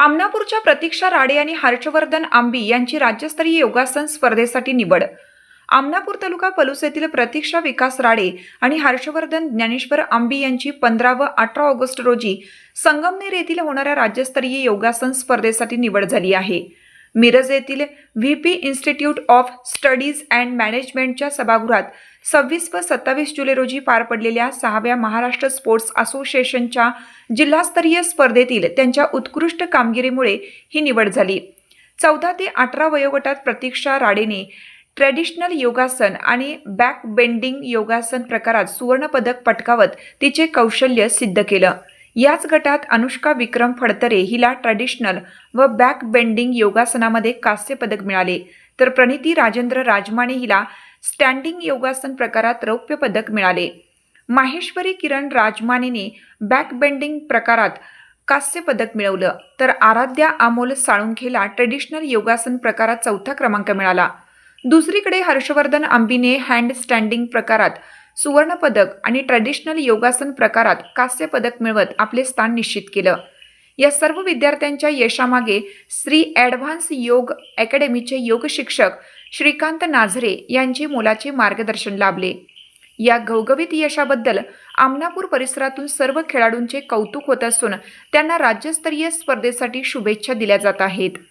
आमनापूरच्या प्रतीक्षा राडे आणि हर्षवर्धन आंबी यांची राज्यस्तरीय योगासन स्पर्धेसाठी निवड. आमनापूर तालुका पलूस येथील प्रतीक्षा विकास राडे आणि हर्षवर्धन ज्ञानेश्वर आंबी यांची पंधरा व अठरा ऑगस्ट रोजी संगमनेर येथील होणाऱ्या राज्यस्तरीय योगासन स्पर्धेसाठी निवड झाली आहे. मिरज येथील V P institute of studies and मॅनेजमेंटच्या सभागृहात सव्वीस व सत्तावीस जुलै रोजी पार पडलेल्या सहाव्या महाराष्ट्र स्पोर्ट्स असोसिएशनच्या जिल्हास्तरीय स्पर्धेतील त्यांच्या उत्कृष्ट कामगिरीमुळे ही निवड झाली. चौदा ते अठरा वयोगटात प्रतीक्षा राडेने ट्रॅडिशनल योगासन आणि बॅक बेंडिंग योगासन प्रकारात सुवर्णपदक पटकावत तिचे कौशल्य सिद्ध केलं. याच गटात अनुष्का विक्रम फडतरे हिला ट्रॅडिशनल व बॅक बेंडिंग योगासनामध्ये कांस्य पदक मिळाले. तर प्रणिती राजेंद्र राजमाने हिला स्टँडिंग योगासन प्रकारात रौप्य पदक मिळाले. माहेश्वरी किरण राजमानेने बॅक बेंडिंग प्रकारात कांस्य पदक मिळवलं. तर आराध्या अमोल साळुंखेला ट्रेडिशनल योगासन प्रकारात चौथा क्रमांक मिळाला. दुसरीकडे हर्षवर्धन अंबीने हँड स्टँडिंग प्रकारात सुवर्णपदक आणि ट्रॅडिशनल योगासन प्रकारात कांस्य पदक मिळवत आपले स्थान निश्चित केलं. या सर्व विद्यार्थ्यांच्या यशामागे श्री ॲडव्हान्स योग अकॅडमीचे योग शिक्षक श्रीकांत नाझरे यांचे मोलाचे मार्गदर्शन लाभले. या घवघवीत यशाबद्दल आमनापूर परिसरातून सर्व खेळाडूंचे कौतुक होत असून त्यांना राज्यस्तरीय स्पर्धेसाठी शुभेच्छा दिल्या जात आहेत.